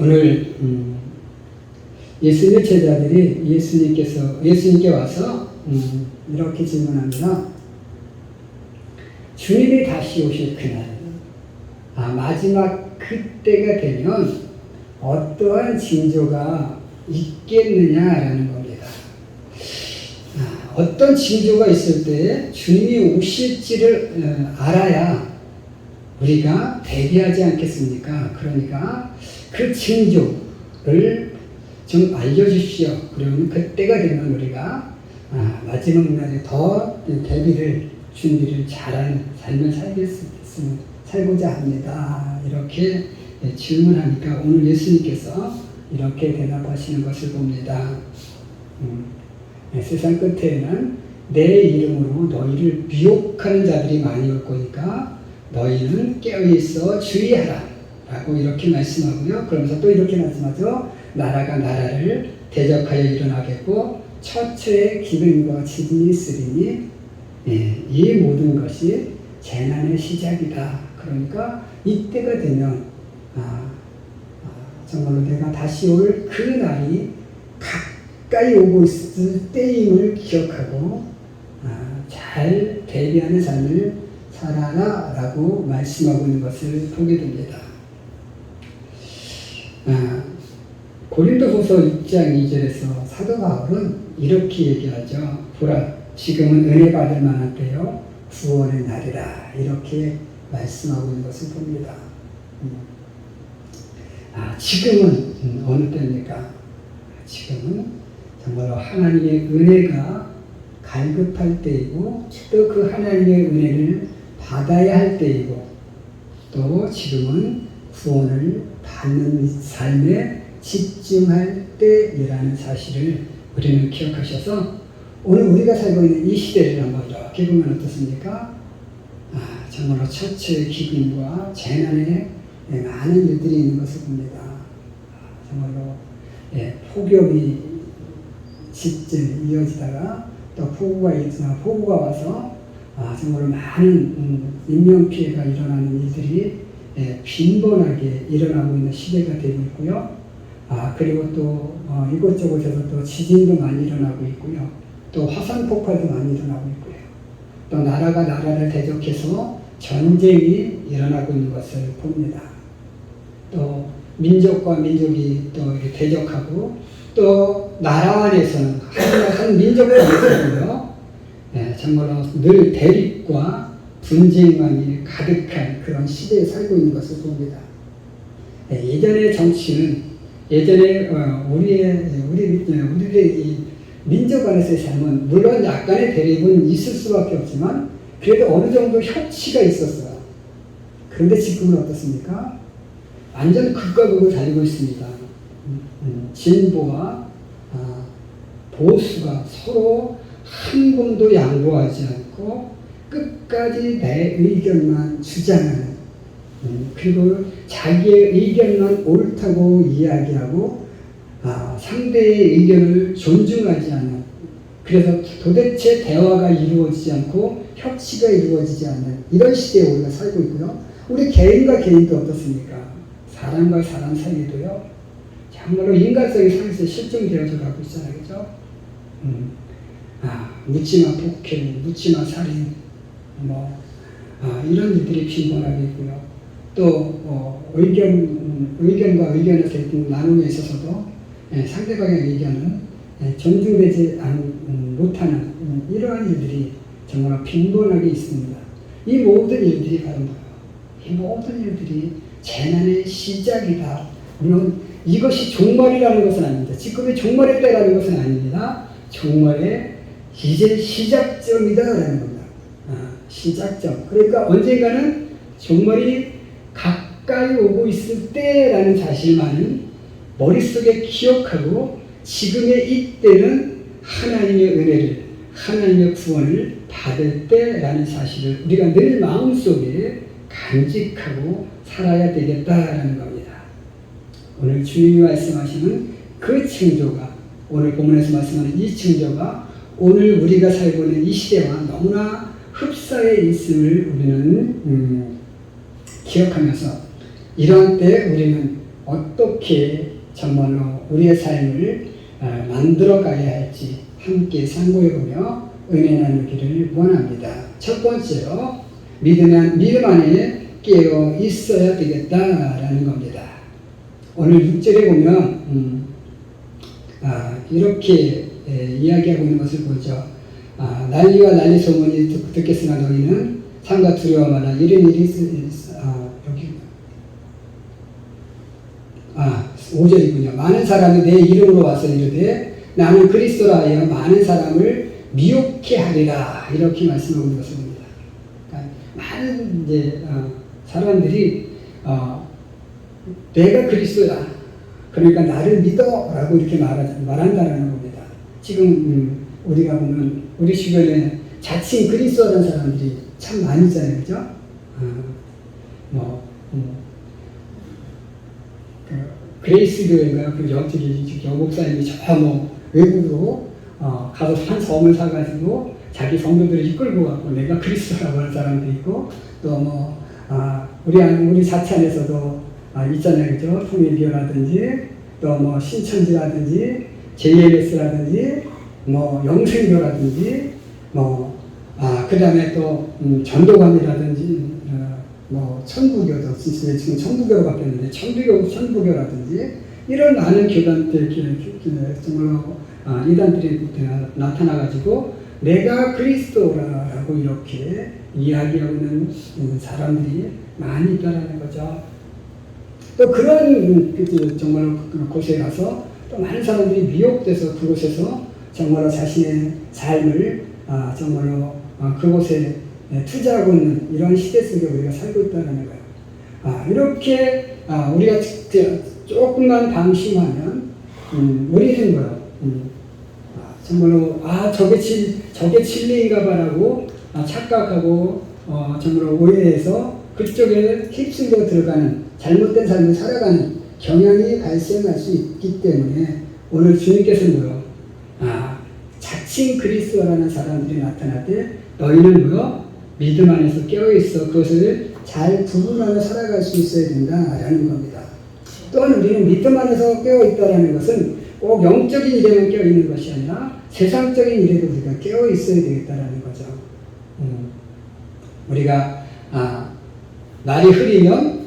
오늘 음, 예수님의 제자들이 예수님께서 예수님께 와서 음, 이렇게 질문합니다. 주님이 다시 오실 그날, 아, 마지막 그때가 되면 어떠한 징조가 있겠느냐라는 겁니다. 아, 어떤 징조가 있을 때 주님이 오실지를 어, 알아야 우리가 대비하지 않겠습니까? 그러니까 그 징조를 좀 알려주십시오. 그러면 그때가 되면 우리가 아, 마지막 날에 더 대비를 준비를 잘한 삶을 살겠으면 살고자 합니다. 이렇게 예, 질문하니까 오늘 예수님께서 이렇게 대답하시는 것을 봅니다. 음, 네, 세상 끝에는 내 이름으로 너희를 미혹하는 자들이 많이 올 거니까 너희는 깨어있어 주의하라 라고 이렇게 말씀하고요. 그러면서 또 이렇게 말씀하죠. 나라가 나라를 대적하여 일어나겠고 처처의 기근과 지진이 있으리니 예, 이 모든 것이 재난의 시작이다. 그러니까 이때가 되면 아, 아, 정말로 내가 다시 올 그 날이 가까이 오고 있을 때임을 기억하고 아, 잘 대비하는 삶을 살아라 라고 말씀하고 있는 것을 보게 됩니다. 아, 고린도후서 6장 2절에서 사도 바울은 이렇게 얘기하죠. 보라, 지금은 은혜 받을 만한 때요, 구원의 날이라 이렇게 말씀하고 있는 것을 봅니다. 음. 아, 지금은 음, 어느 때입니까? 지금은 정말로 하나님의 은혜가 갈급할 때이고 또 그 하나님의 은혜를 받아야 할 때이고 또 지금은 구원을 받는 삶에 집중할 때이라는 사실을 우리는 기억하셔서 오늘 우리가 살고 있는 이 시대를 한번 이렇게 보면 어떻습니까? 아, 정말로 처처의 기근과 재난의 많은 일들이 있는 것을 봅니다. 아, 정말로 예, 폭염이 짙게 이어지다가 또 폭우가 있으나 폭우가 와서 아, 정말로 많은 음, 인명 피해가 일어나는 일들이 예, 빈번하게 일어나고 있는 시대가 되고 있고요. 아 그리고 또 어, 이곳저곳에서 또 지진도 많이 일어나고 있고요. 또 화산 폭발도 많이 일어나고 있고요. 또 나라가 나라를 대적해서 전쟁이 일어나고 있는 것을 봅니다. 또 민족과 민족이 또 이렇게 대적하고 또 나라 안에서는 한, 한 민족 안에서는요, 예, 정말로 늘 대립과 분쟁만이 가득한 그런 시대에 살고 있는 것을 봅니다. 예, 예전의 정치는 예전에 어, 우리의 우리 우리의 이 민족 안에서의 삶은 물론 약간의 대립은 있을 수밖에 없지만 그래도 어느 정도 협치가 있었어요. 그런데 지금은 어떻습니까? 완전 극과 극을 달리고 있습니다. 음, 음, 진보와 아, 보수가 서로 한 번도 양보하지 않고 끝까지 내 의견만 주장하는 음, 그리고 자기의 의견만 옳다고 이야기하고 아, 상대의 의견을 존중하지 않는 그래서 도대체 대화가 이루어지지 않고 협치가 이루어지지 않는 이런 시대에 우리가 살고 있고요. 우리 개인과 개인도 어떻습니까? 사람과 사람 사이에도요. 정말로 인간성이 상에서 실종되어져 가고 있잖아요. 그죠? 음, 아, 묻지마 폭행, 묻지마 살인, 뭐, 아, 이런 일들이 빈번하게 있고요. 또, 어, 의견, 음, 의견과 의견의 나눔에 있어서도 예, 상대방의 의견은 예, 존중되지 않, 음, 못하는 음, 이러한 일들이 정말 빈번하게 있습니다. 이 모든 일들이 바로? 이 모든 일들이 재난의 시작이다. 물론 이것이 종말이라는 것은 아닙니다. 지금의 종말의 때라는 것은 아닙니다. 종말의 이제 시작점이다라는. 아, 시작점. 그러니까 언젠가는 종말이 가까이 오고 있을 때라는 사실만은 머릿속에 기억하고 지금의 이때는 하나님의 은혜를 하나님의 구원을 받을 때라는 사실을 우리가 늘 마음속에 간직하고 살아야 되겠다라는 겁니다. 오늘 주님이 말씀하시는 그 징조가 오늘 본문에서 말씀하는 이 징조가 오늘 우리가 살고 있는 이 시대와 너무나 흡사해 있음을 우리는 음, 기억하면서 이러한 때 우리는 어떻게 정말로 우리의 삶을 어, 만들어 가야 할지 함께 상고해보며 은혜 나누기를 원합니다. 첫 번째로 믿음, 안- 믿음 안에 깨어 있어야 되겠다라는 겁니다. 오늘 6절에 보면 음, 아, 이렇게 에, 이야기하고 있는 것을 보죠. 아, 난리와 난리 소문이 듣, 듣겠으나 너희는 상과 두려워마나 이런 일이 아, 여기 아, 5절이군요. 많은 사람이 내 이름으로 와서 이르되 나는 그리스도라 하여 많은 사람을 미혹해 하리라 이렇게 말씀하고 있는 것입니다. 그러니까 많은 이제 어, 사람들이 어, 내가 그리스도다. 그러니까 나를 믿어라고 이렇게 말하, 말한다라는 겁니다. 지금 음, 우리가 보면 우리 주변에 자칭 그리스도라는 사람들이 참 많이 있잖아요, 그죠? 어, 뭐 음, 그 그레이스 교회가 그 저기 여목사님이 저 뭐 외국으로 어, 가서 한 섬을 사가지고 자기 성도들을 이끌고 가고 내가 그리스도라고 하는 사람도 있고 또 뭐 아, 우리 안- 우리 자찬에서도 아, 있잖아요, 그죠? 통일교라든지 또 뭐 신천지라든지 JLS라든지 뭐 영생교라든지 뭐 아, 그 다음에 또, 음, 전도관이라든지, 어, 뭐, 천부교도, 진짜 지금 천부교로 바뀌었는데, 천부교, 천부교라든지, 이런 많은 교단들, 정말로, 아, 이단들이 나- 나타나가지고, 내가 그리스도라고 이렇게 이야기하고 있는 음, 사람들이 많이 있다라는 거죠. 또 그런 음, 그, 그 곳에 가서 또 많은 사람들이 미혹돼서 그곳에서 정말로 자신의 삶을 아, 정말로 아, 그곳에 예, 투자하고 있는 이런 시대 속에 우리가 살고 있다는 거예요. 아, 이렇게 아, 우리가 지- 조금만 방심하면 음, 우리는 뭐요? 음, 아, 정말로 아 저게 진 저게 진리인가봐라고 아, 착각하고 어, 정말로 오해해서 그쪽에 휩쓸려 들어가는 잘못된 삶을 살아가는 경향이 발생할 수 있기 때문에 오늘 주님께서 뭐요? 아 자칭 그리스도라는 사람들이 나타날 때 너희는 뭐요? 믿음 안에서 깨어 있어 그것을 잘 구분하며 살아갈 수 있어야 된다라는 겁니다. 또한 우리는 믿음 안에서 깨어 있다라는 것은 꼭 영적인 일에만 깨어 있는 것이 아니라 세상적인 일에도 우리가 깨어 있어야 되겠다라는 거죠. 음, 우리가 아, 날이 흐리면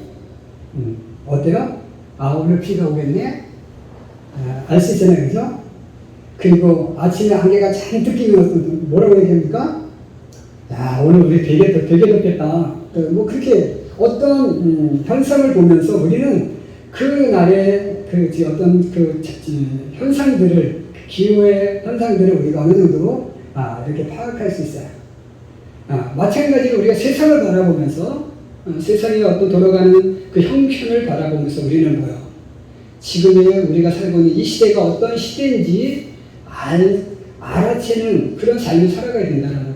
음, 어때요? 아 오늘 비가 오겠네. 아, 알수 있잖아요, 그죠? 그리고 아침에 안개가 잔뜩 끼면 뭐라고 얘기합니까? 야 오늘 우리 되게 덥- 되게 덥겠다. 그뭐 그렇게 어떤 음, 현상을 보면서 우리는 그 날의 그 지- 어떤 그 자- 지- 현상들을 기후의 현상들을 우리가 어느 정도 아, 이렇게 파악할 수 있어요. 아, 마찬가지로 우리가 세상을 바라보면서 어, 세상의 어떤 돌아가는 그 형편을 바라보면서 우리는 뭐요? 지금의 우리가 살고 있는 이 시대가 어떤 시대인지 알, 알아채는 그런 삶을 살아가야 된다는 거예요.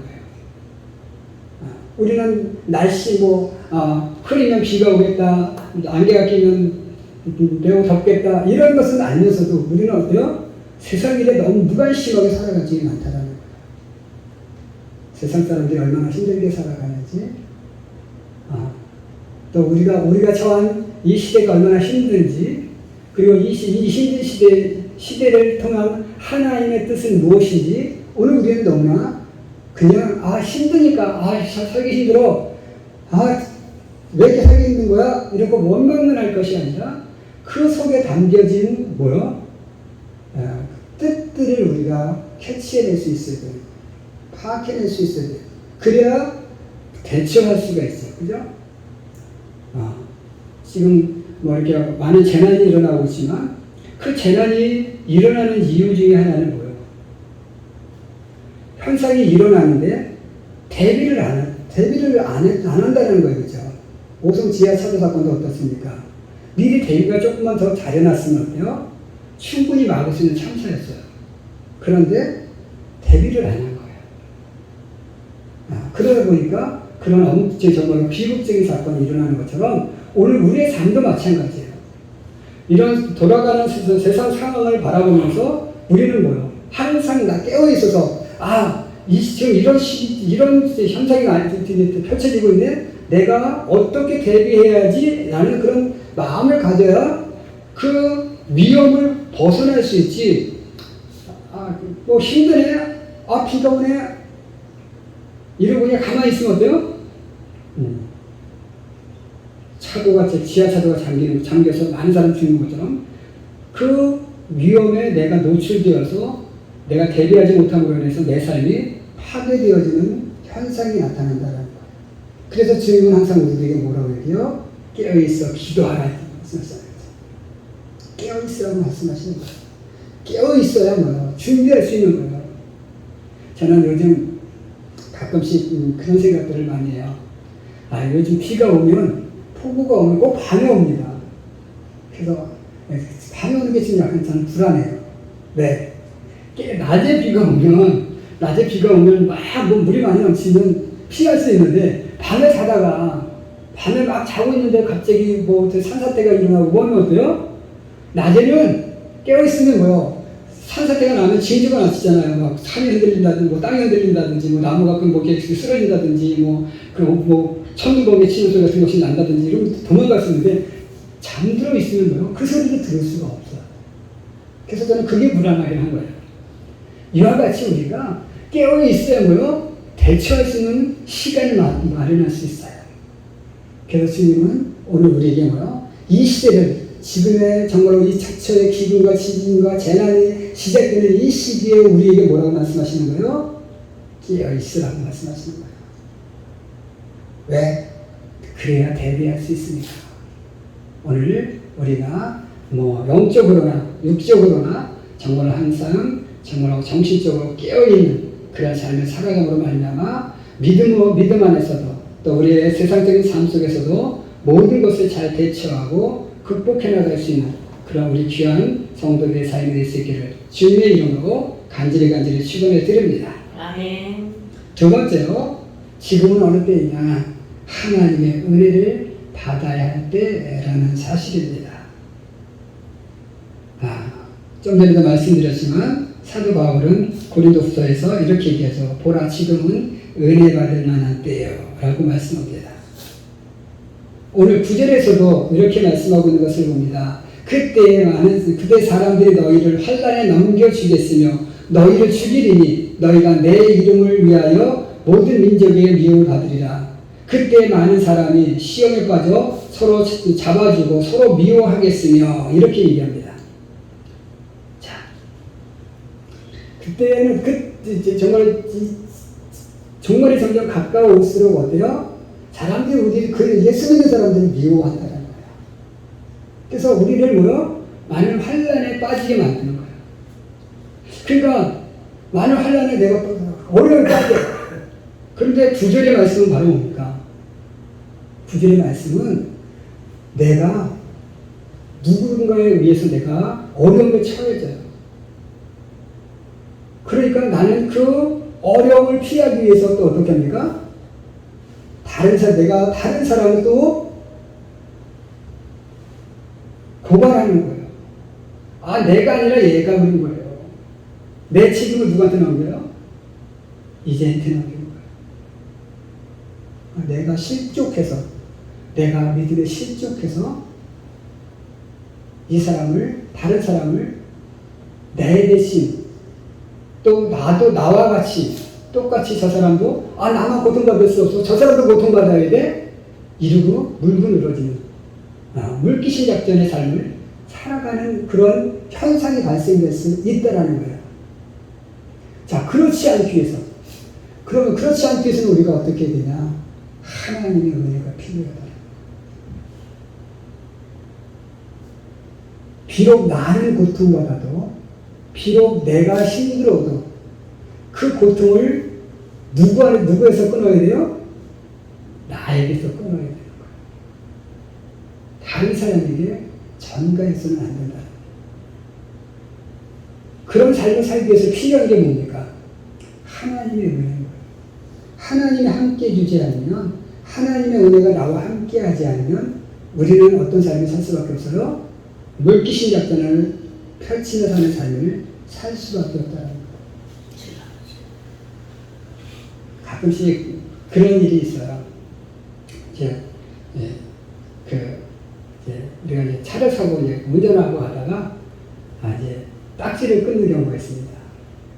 아, 우리는 날씨 뭐 아, 흐리면 비가 오겠다, 안개가 끼면 매우 덥겠다 이런 것은 알면서도 우리는 어때요? 세상 일에 너무 무관심하게 살아가지 않다라는 거예요. 세상 사람들이 얼마나 힘들게 살아가는지, 아, 또 우리가 우리가 처한 이 시대가 얼마나 힘든지, 그리고 이, 시, 이 힘든 시대 시대를 통한 하나님의 뜻은 무엇인지 오늘 우리는 너무나? 그냥 아 힘드니까 아 사- 살기 힘들어. 아왜 이렇게 살기 힘든 거야? 이러고 원망을 할 것이 아니라 그 속에 담겨진 뭐요? 아, 뜻들을 우리가 캐치해낼 수 있어야 돼요 파악해낼 수 있어야 돼요 그래야 대처할 수가 있어요 그죠? 아, 지금 뭐 이렇게 많은 재난이 일어나고 있지만 그 재난이 일어나는 이유 중에 하나는 뭐예요? 현상이 일어나는데 대비를 안, 한- 대비를 안, 해- 안 한다는 거예요. 그죠? 오송 지하 차도 사건도 어떻습니까? 미리 대비가 조금만 더 잘해놨으면 어때요? 충분히 막을 수 있는 참사였어요. 그런데 대비를 안 한 거예요. 아, 그러다 보니까 그런 엄청 정말로 비극적인 사건이 일어나는 것처럼 오늘 우리의 삶도 마찬가지예요. 이런 돌아가는 세- 세상 상황을 바라보면서 우리는 뭐요? 항상 나 깨어 있어서 아, 이, 지금 이런 시, 이런 현상이 나- 펼쳐지고 있는데 내가 어떻게 대비해야지 라는 그런 마음을 가져야 그 위험을 벗어날 수 있지. 아, 뭐 힘드네. 아, 비가 오네. 이러고 그냥 가만히 있으면 어때요? 음. 차도가, 지하차도가 잠기는, 잠겨서 많은 사람 죽는 것처럼 그 위험에 내가 노출되어서 내가 대비하지 못함으로 인해서 내 삶이 파괴되어지는 현상이 나타난다는 거예요. 그래서 주님은 항상 우리에게 뭐라고 얘기해요? 깨어있어, 기도하라. 깨어있으라고 말씀하시는 거예요. 깨어있어야 뭐예요? 준비할 수 있는 거예요. 저는 요즘 가끔씩 음, 그런 생각들을 많이 해요. 아, 요즘 비가 오면, 폭우가 꼭 밤에 옵니다. 그래서 네, 밤에 오는 게 지금 약간 저는 불안해요. 네. 깨- 낮에 비가 오면, 낮에 비가 오면 막뭐 물이 많이 넘치면 피할 수 있는데, 밤에 자다가, 밤에 막 자고 있는데 갑자기 뭐 산사태가 일어나고 뭐 하면 어때요? 낮에는 깨어있으면 뭐요? 산사태가 나면 진주가 났잖아요. 막 산이 흔들린다든지, 뭐 땅이 흔들린다든지, 뭐 나무가 뭐 이렇게 쓰러진다든지, 뭐, 그, 뭐, 천둥번개 치는 소리 같은 것이 난다든지, 수 있는데, 잠들어 있으면 뭐요? 그 소리를 들을 수가 없어요. 그래서 저는 그게 불안하긴 한 거예요. 이와 같이 우리가 깨어 있어야 뭐요? 대처할 수 있는 시간을 마- 마련할 수 있어요. 그래서 주님은 오늘 우리에게 뭐요? 이 시대를 지금의 정말로 이 자처의 기근과 지진과 재난이 시작되는 이 시기에 우리에게 뭐라고 말씀하시는 거예요? 깨어 있으라고 말씀하시는 거예요. 왜? 그래야 대비할 수 있으니까. 오늘 우리가 뭐 영적으로나 육적으로나 정말 항상 정말 정신적으로 깨어있는 그런 삶을 살아감으로 말미암아 믿음, 믿음 안에서도 또 우리의 세상적인 삶 속에서도 모든 것을 잘 대처하고 극복해 나갈 수 있는 그런 우리 귀한 성도들의 삶이 될 수 있기를 주님의 이름으로 간절히 간절히 축원해 드립니다. 아멘. 두 번째로 지금은 어느 때이냐 하나님의 은혜를 받아야 할 때라는 사실입니다. 아, 좀 전에도 말씀드렸지만 사도 바울은 고린도후서에서 이렇게 얘기하죠. 보라 지금은 은혜 받을 만한 때요라고 말씀합니다. 오늘 구절에서도 이렇게 말씀하고 있는 것을 봅니다. 그때 많은 그때 사람들이 너희를 환란에 넘겨 주겠으며 너희를 죽이리니 너희가 내 이름을 위하여 모든 민족에게 미움을 받으리라. 그때 많은 사람이 시험에 빠져 서로 잡아주고 서로 미워하겠으며 이렇게 얘기합니다. 자, 그때는 그 정말 이- 정말이 점점 가까울수록 어때요? 사람들이 우리 그 예수 믿는 사람들을 미워한다는 거예요. 그래서 우리를 뭐요? 많은 환란에 빠지게 만드는 거예요. 그러니까 많은 환란에 내가 어려움을 빠져. 그런데 구절의 말씀은 바로 뭡니까? 구절의 말씀은 내가 누군가에 의해서 내가 어려움에 처해져요. 그러니까 나는 그 어려움을 피하기 위해서 또 어떻게 합니까? 다른 사람, 내가 다른 사람을 또 고발하는 거예요. 아, 내가 아니라 얘가 그런 거예요. 내 책임을 누구한테 넘겨요? 이제한테 넘기는 거예요. 아, 내가 실족해서, 내가 믿음에 실족해서 이 사람을, 다른 사람을 내 대신 또 나도 나와 같이 똑같이 저 사람도 아 나만 고통받을 수 없어 저 사람도 고통받아야 돼 이러고 물고 늘어지는 아, 물귀신 작전의 삶을 살아가는 그런 현상이 발생될 수 있다라는 거예요. 자 그렇지 않기 위해서 그러면 그렇지 않기 위해서는 우리가 어떻게 해야 되냐 하나님의 은혜가 필요하다. 비록 나는 고통받아도 비록 내가 힘들어도 그 고통을 누구 안에 누구에서 끊어야 돼요? 나에게서 끊어야 거예요. 다른 사람에게 전가해서는 안 된다. 그런 삶을 살기 위해서 필요한 게 뭡니까? 하나님의 거예요. 하나님이 함께 해주지 않으면 하나님의 은혜가 나와 함께 하지 않으면 우리는 어떤 삶을 살 수밖에 없어요? 물귀신 작전을 펼치며 사는 삶을 살 수밖에 없다는 거예요. 가끔씩 그런 일이 있어요. 이제, 예, 그, 이제 우리가 이제 차를 사고 이제 운전하고 하다가 아, 이제 딱지를 끊는 경우가 있습니다.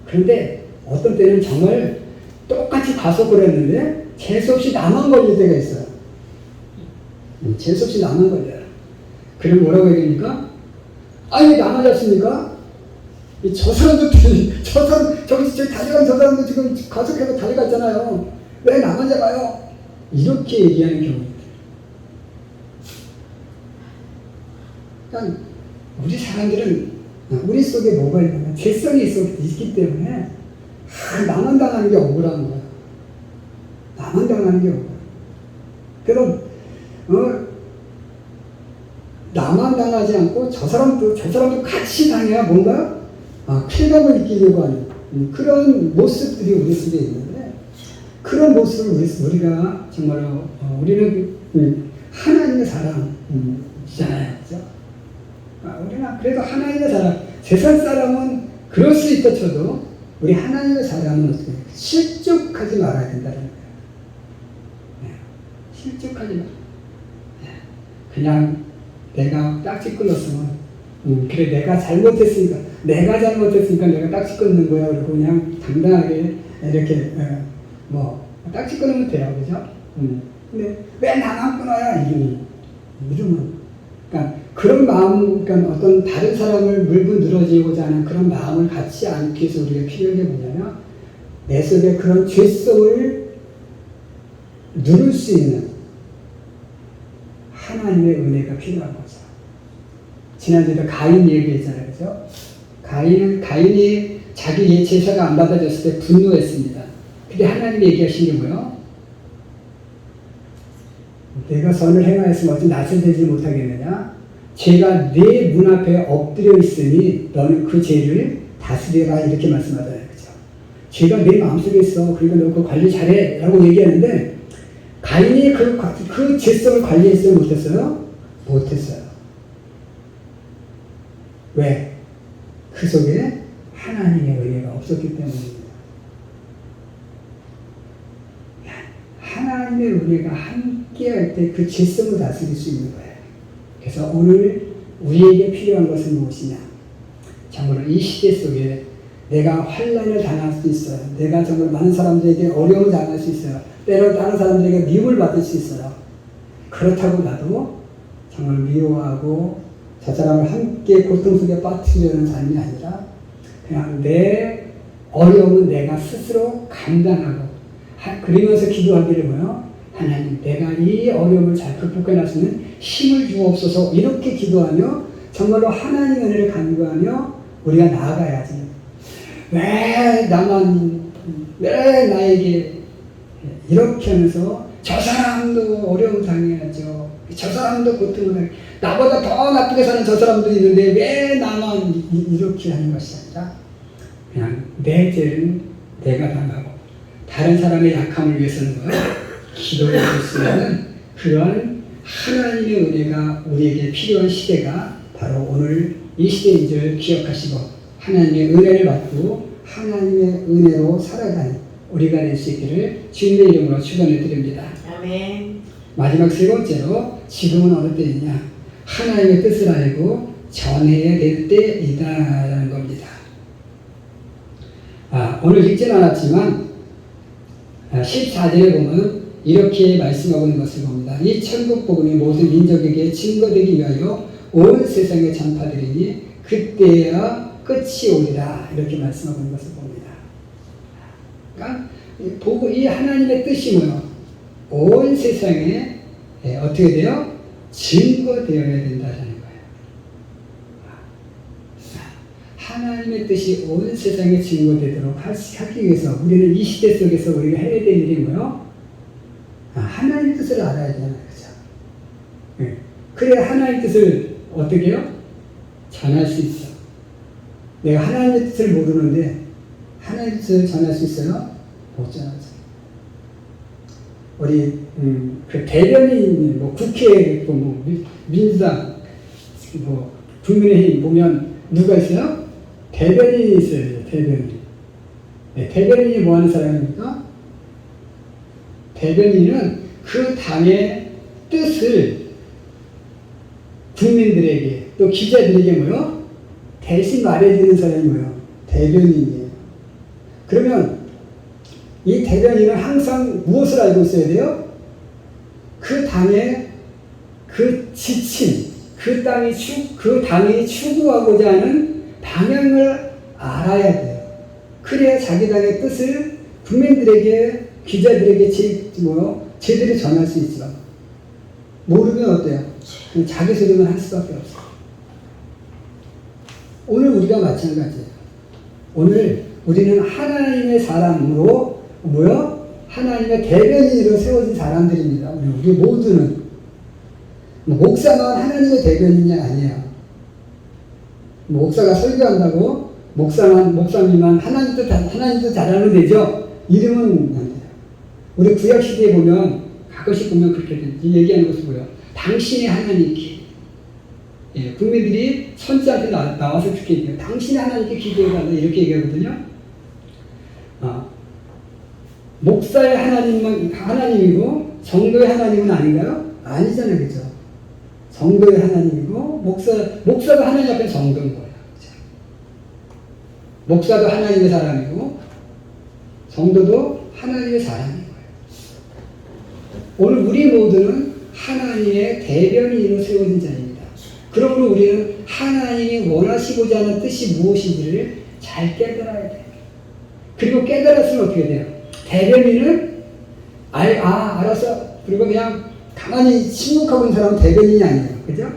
그런데 어떤 때는 정말 똑같이 가속을 했는데 재수없이 나만 걸릴 때가 있어요. 음, 재수없이 나만 걸려요. 그럼 뭐라고 얘기합니까? 아니 나만 잡습니까? 이저 사람도 저 사람 저기 저기 달려간 저 사람도 지금 가속해서 달려갔잖아요. 왜 나만 잡아요? 이렇게 얘기하는 경우입니다. 그러니까 우리 사람들은 우리 속에 뭐가 있냐면 죄성이 있, 있기 때문에 아, 나만 당하는 게 억울한 거야. 나만 당하는 게 억울해. 그럼 어, 나만 당하지 않고 저 사람도 저 사람도 같이 당해야 뭔가 아, 쾌감을 느끼려고 하는 음, 그런 모습들이 우리 속에 있는데 그런 모습을 우리, 우리가 정말로 어, 우리는 음, 하나님의 사람이잖아요, 그죠? 아, 우리는 그래도 하나님의 사람 세상 사람은 그럴 수 있다 쳐도 우리 하나님의 사람은 어떻게? 실족하지 말아야 된다는 거예요. 네, 실족하지 마. 네, 그냥 내가 딱지 끊었으면 음, 그래 내가 잘못했으니까 내가 잘못했으니까 내가 딱지 끊는 거야 그리고 그냥 당당하게 이렇게 어, 뭐 딱지 끊으면 돼요 그죠? 음. 근데 왜 나만 끊어야 이름이 이름은 그러니까 그런 마음 그러니까 어떤 다른 사람을 물고 늘어지고자 하는 그런 마음을 갖지 않기 위해서 우리가 필요한 게 뭐냐면 내 속에 그런 죄성을 누를 수 있는 하나님의 은혜가 필요한 거죠. 지난주에도 가인 얘기했잖아요. 그죠? 가인은, 가인이 자기 제사가 안 받아졌을 때 분노했습니다. 근데 하나님이 얘기하신 게 뭐예요? 내가 선을 행하였으면 어찌 낯을 들지 못하겠느냐? 죄가 내 문 앞에 엎드려 있으니 너는 그 죄를 다스려라 이렇게 말씀하잖아요. 그죠? 죄가 내 마음속에 있어. 그러니까 너그 관리 잘해. 라고 얘기하는데 가인이 그, 그 죄성을 관리했어요? 못했어요? 못했어요. 왜? 그 속에 하나님의 은혜가 없었기 때문입니다. 하나님의 은혜가 함께할 때그 죄성을 다스릴 수 있는 거예요. 그래서 오늘 우리에게 필요한 것은 무엇이냐? 정말 이 시대 속에 내가 환란을 당할 수 있어요. 내가 정말 많은 사람들에게 어려움을 당할 수 있어요. 때로 다른 사람들에게 미움을 받을 수 있어요. 그렇다고 나도 정말 미워하고 저 사람을 함께 고통 속에 빠뜨리려는 삶이 아니라 그냥 내 어려움은 내가 스스로 감당하고 그러면서 기도하기를 뭐요? 하나님 내가 이 어려움을 잘 극복해 날 수 있는 힘을 주옵소서 이렇게 기도하며 정말로 하나님의 은혜를 간구하며 우리가 나아가야지 왜 나만 왜 나에게 이렇게 하면서 저 사람도 어려움 당해야죠 저 사람도 고통을 당해 나보다 더 나쁘게 사는 저 사람도 있는데 왜 나만 이, 렇게 하는 것이 아니라 그냥 내 죄는 내가 당하고 다른 사람의 약함을 위해서는 뭐야? 기도해 줄수 있는 그런 하나님의 은혜가 우리에게 필요한 시대가 바로 오늘 이 시대인 줄 기억하시고 하나님의 은혜를 받고 하나님의 은혜로 살아가는 우리가 될 수 있기를 주님의 이름으로 축원해 드립니다. 아멘. 마지막 세 번째로 지금은 어느 때이냐? 하나님의 뜻을 알고 전해야 될 때이다라는 겁니다. 아, 오늘 읽진 않았지만 14절에 보면 이렇게 말씀하고 있는 것을 봅니다. 이 천국 복음이 모든 민족에게 증거되기 위하여 온 세상에 전파되리니 그때야 끝이 오리라 이렇게 말씀하고 있는 것을 봅니다. 그러니까 복음 이 하나님의 뜻이 뭐요? 온 세상에 예, 어떻게 돼요? 증거되어야 된다는 거예요. 하나님의 뜻이 온 세상에 증거되도록 하기 위해서 우리는 이 시대 속에서 우리가 해야 될 일이 뭐요? 아, 하나님의 뜻을 알아야 되잖아요. 그죠? 네. 그래야 하나님의 뜻을 어떻게 해요? 전할 수 있어. 내가 하나님의 뜻을 모르는데 하나님의 뜻을 전할 수 있어요? 못 전하죠. 우리 음, 그 대변인 뭐 국회 뭐 민주당 뭐 국민의힘 보면 누가 있어요? 대변인이 있어요. 대변인. 네, 대변인이 뭐 하는 사람입니까? 대변인은 그 당의 뜻을 국민들에게 또 기자들에게 뭐요? 대신 말해주는 사람이 뭐요? 대변인이에요. 그러면 이 대변인은 항상 무엇을 알고 있어야 돼요? 그 당의 그 지침, 그 땅이 추, 그 당이 추구하고자 하는 방향을 알아야 돼요. 그래야 자기 당의 뜻을 국민들에게, 기자들에게 제, 뭐, 제대로 전할 수 있죠. 모르면 어때요? 자기 소리만 할 수밖에 없어요. 오늘 우리가 마찬가지예요. 오늘 우리는 하나님의 사람으로 뭐요? 하나님의 대변인으로 세워진 사람들입니다. 우리, 모두는 뭐 목사만 하나님의 대변인이 아니에요. 뭐 목사가 설교한다고 목사만 목사님만 하나님 뜻 하나님 뜻 잘하면 되죠. 이름은 안 돼요. 우리 구약 시대에 보면 가끔씩 보면 그렇게 돼. 얘기하는 것이 뭐예요? 당신의 하나님께 예, 국민들이 선지한테 나, 그렇게 얘기해요. 당신의 하나님께 기도해달라 이렇게 얘기하거든요. 아, 목사의 하나님만 하나님이고 성도의 하나님은 아닌가요? 아니잖아요, 그죠? 성도의 하나님이고 목사 목사가 하나님 앞에 성도인 거예요. 그죠? 목사도 하나님의 사람이고 성도도 하나님의 사람인 거예요. 오늘 우리 모두는 하나님의 대변인으로 세워진 자입니다. 그러므로 우리는 하나님이 원하시고자 하는 뜻이 무엇인지를 잘 깨달아야 돼요. 그리고 깨달았으면 어떻게 돼요? 대변인은 알, 아, 알았어. 그리고 그냥 가만히 침묵하고 있는 사람은 대변인이 아니에요. 그죠?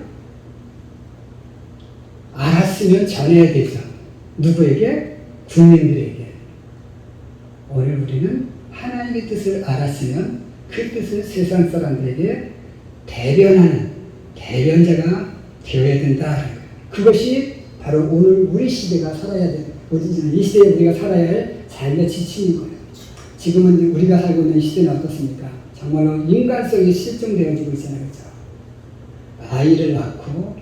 알았으면 전해야 되죠. 누구에게? 국민들에게. 오늘 우리는 하나님의 뜻을 알았으면 그 뜻을 세상 사람들에게 대변하는 대변자가 되어야 된다. 그것이 바로 오늘 우리 시대가 살아야 될, 이 시대에 우리가 살아야 할 삶의 지침인 거예요. 지금은 우리가 살고 있는 시대는 어떻습니까? 정말로 인간성이 실종되어지고 있잖아요. 그죠? 아이를 낳고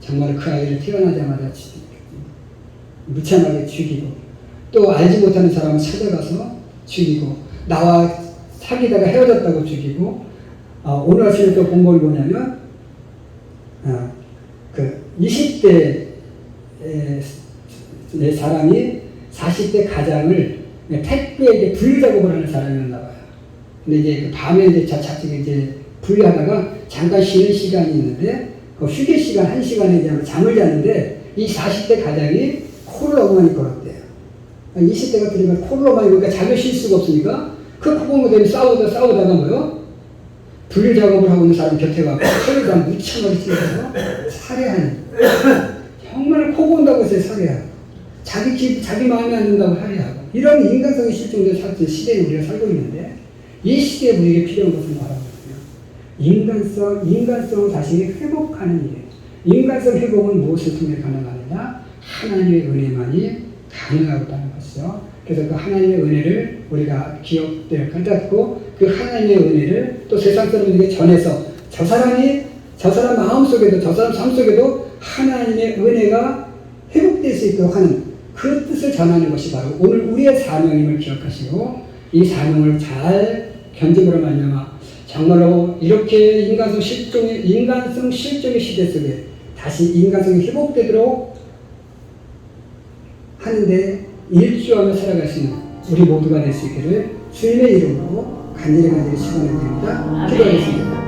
정말 그 아이를 태어나자마자 무참하게 죽이고 또 알지 못하는 사람을 찾아가서 죽이고 나와 사귀다가 헤어졌다고 죽이고 어, 오늘 아침에 또 본 걸 뭐냐면 어, 그 20대 내 사람이 40대 가장을 택배에게 분류 작업을 하는 사람이었나 봐요. 근데 이제 그 밤에 이제 자차적에 이제 분류하다가 잠깐 쉬는 시간이 있는데 그 휴게 시간 한 시간에 이제 잠을 자는데 이 40대 가장이 코를 많이 걸었대요. 20대가 들으면 코를 많이 걸니까 잠을 쉴 수가 없으니까 그 코고모들이 싸우다 싸우다가 뭐요? 분류 작업을 하고 있는 사람 곁에 코를 다 무참하게 찔러서 살해하는 정말 코 곤다고 해서 살해하고 자기 기, 자기 마음에 안 든다고 살해하고 이런 인간성이 실종된 사- 시대에 우리가 살고 있는데 이 시대에 우리에게 필요한 것은 뭐라고요? 인간성, 인간성을 다시 회복하는 일. 인간성 회복은 무엇을 통해 가능하느냐? 하나님의 은혜만이 가능하다는 것이죠. 그래서 그 하나님의 은혜를 우리가 기억될 깨닫고 그 하나님의 은혜를 또 세상 사람들에게 전해서 저 사람이 저 사람 마음 속에도 저 사람 삶 속에도 하나님의 은혜가 회복될 수 있도록 하는 그 뜻을 전하는 것이 바로 오늘 우리의 사명임을 기억하시고 이 사명을 잘 견dim으로 말미암아 정말로 이렇게 인간성 실종의 인간성 실종의 시대 속에 다시 인간성이 회복되도록 하는데 일주하며 살아갈 수 있는 우리 모두가 될 수 있기를 주님의 이름으로 간절히 간절히 축원을 드립니다. 기도하겠습니다.